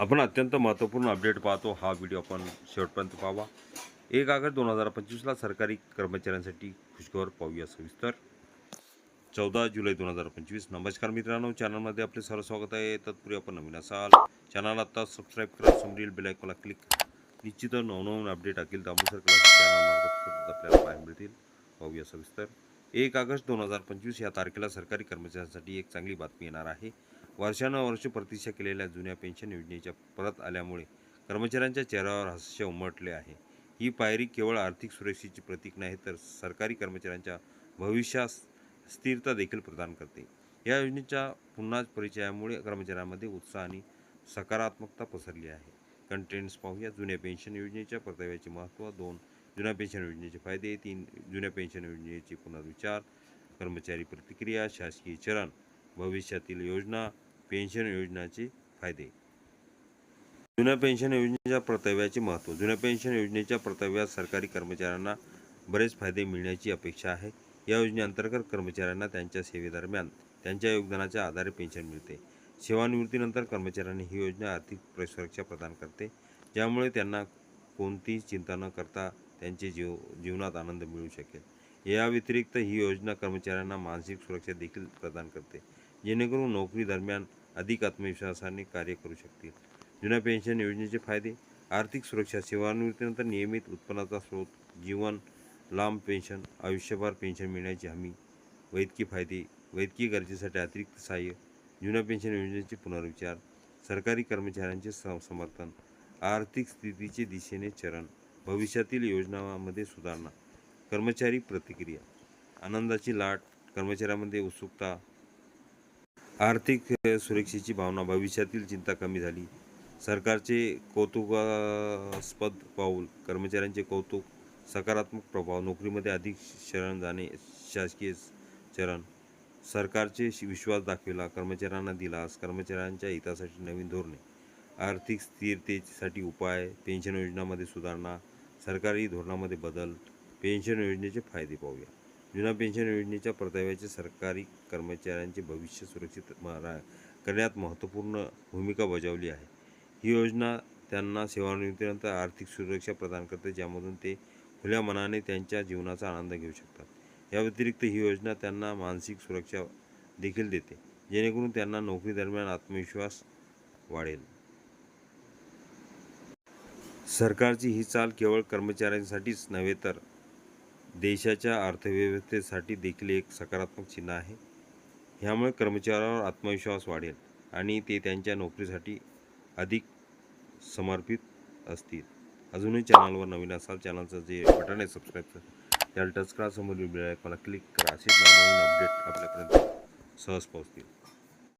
आपण अत्यंत महत्त्वपूर्ण अपडेट पाहतो. हा व्हिडिओ आपण शेवटपर्यंत पाहावा. एक ऑगस्ट दोन हजार पंचवीसला सरकारी कर्मचाऱ्यांसाठी खुशखबर पाहूया सविस्तर. चौदा जुलै दोन हजार पंचवीस. नमस्कार मित्रांनो चॅनलमध्ये आपले सर्व स्वागत आहे. तत्पूर्वी आपण नवीन असाल चॅनल आत्ता सबस्क्राईब करा समोरील बेल आयकॉनला क्लिक निश्चित नवनवीन अपडेट अखिल दामोसर क्लास चॅनलमार्फत आपल्याला पाहायला मिळतील. पाहूया सविस्तर. एक ऑगस्ट दोन हजार पंचवीस या तारखेला सरकारी कर्मचाऱ्यांसाठी एक चांगली बातमी येणार आहे. वर्षानुवर्ष प्रतीक्षा केलेल्या जुन्या पेन्शन योजनेच्या परत आल्यामुळे कर्मचाऱ्यांच्या चेहऱ्यावर हास्य उमटले आहे. ही पायरी केवळ आर्थिक सुरक्षेची प्रतीक नाही तर सरकारी कर्मचाऱ्यांच्या भविष्यास स्थिरता देखील प्रदान करते. या योजनेच्या पुन्हा परिचयामुळे कर्मचाऱ्यांमध्ये उत्साह आणि सकारात्मकता पसरली आहे. कंटेंट्स पाहूया. जुन्या पेन्शन योजनेच्या परताव्याचे महत्त्व दोन जुन्या पेन्शन योजनेचे फायदे तीन जुन्या पेन्शन योजनेचे पुनर्विचार कर्मचारी प्रतिक्रिया शासकीय चरण भविष्यातील योजना पेन्शन योजनाचे फायदे. जुन्या पेन्शन योजनेच्या परताव्याचे महत्त्व. जुन्या पेन्शन योजनेच्या परताव्यात सरकारी कर्मचाऱ्यांना बरेच फायदे मिळण्याची अपेक्षा आहे. या योजनेअंतर्गत कर्मचाऱ्यांना त्यांच्या सेवेदरम्यान त्यांच्या योगदानाच्या आधारे पेन्शन मिळते. सेवानिवृत्तीनंतर कर्मचाऱ्यांनी ही योजना आर्थिक सुरक्षा प्रदान करते. ज्यामुळे त्यांना कोणतीही चिंता न करता त्यांचे जीव जीवनात आनंद मिळू शकेल. या व्यतिरिक्त ही योजना कर्मचाऱ्यांना मानसिक सुरक्षा देखील प्रदान करते. जेणेकरून नोकरी दरम्यान अधिक आत्मविश्वासाने कार्य करू शकतील. जुन्या पेन्शन योजनेचे फायदे आर्थिक सुरक्षा सेवानिवृत्तीनंतर नियमित उत्पन्नाचा स्रोत जीवन लांब पेन्शन आयुष्यभर पेन्शन मिळण्याची हमी वैद्यकीय फायदे वैद्यकीय गरजेसाठी अतिरिक्त सहाय्य जुन्या पेन्शन योजनेचे पुनर्विचार सरकारी कर्मचाऱ्यांचे समर्थन आर्थिक स्थितीचे दिशेने चरण भविष्यातील योजनांमध्ये सुधारणा कर्मचारी प्रतिक्रिया आनंदाची लाट कर्मचाऱ्यांमध्ये उत्सुकता आर्थिक सुरक्षेची भावना भविष्यातील चिंता कमी झाली. सरकारचे कौतुकास्पद पाऊल कर्मचाऱ्यांचे कौतुक सकारात्मक प्रभाव नोकरीमध्ये अधिक शरण जाणे शासकीय चरण. सरकारचे विश्वास दाखविला कर्मचाऱ्यांना दिलास कर्मचाऱ्यांच्या हितासाठी नवीन धोरणे. आर्थिक स्थिरतेसाठी उपाय पेन्शन योजनामध्ये सुधारणा सरकारी धोरणामध्ये बदल पेन्शन योजनेचे फायदे पाहूया. जुना पेन्शन योजनेच्या परताव्याचे सरकारी कर्मचाऱ्यांचे भविष्य सुरक्षित करण्यात महत्त्वपूर्ण भूमिका बजावली आहे. ही योजना त्यांना सेवानिवृत्तीनंतर आर्थिक सुरक्षा प्रदान करते ज्यामधून ते खुल्या मनाने त्यांच्या जीवनाचा आनंद घेऊ शकतात. या व्यतिरिक्त ही योजना त्यांना मानसिक सुरक्षा देखील देते जेणेकरून त्यांना नोकरी दरम्यान आत्मविश्वास वाढेल. सरकारची ही चाल केवळ कर्मचाऱ्यांसाठीच नव्हे तर देशाच्या अर्थव्यवस्थेसाठी देखील एक सकारात्मक चिन्ह आहे. ह्यामुळे कर्मचाऱ्यावर आत्मविश्वास वाढेल आणि ते त्यांच्या नोकरीसाठी अधिक समर्पित असतील. अजूनही चॅनलवर नवीन असाल चॅनलचं जे बटन आहे सबस्क्राईबचं त्याला टच करा. समोर मला क्लिक करा. असेच नवनवीन अपडेट आपल्यापर्यंत सहज पोहोचतील.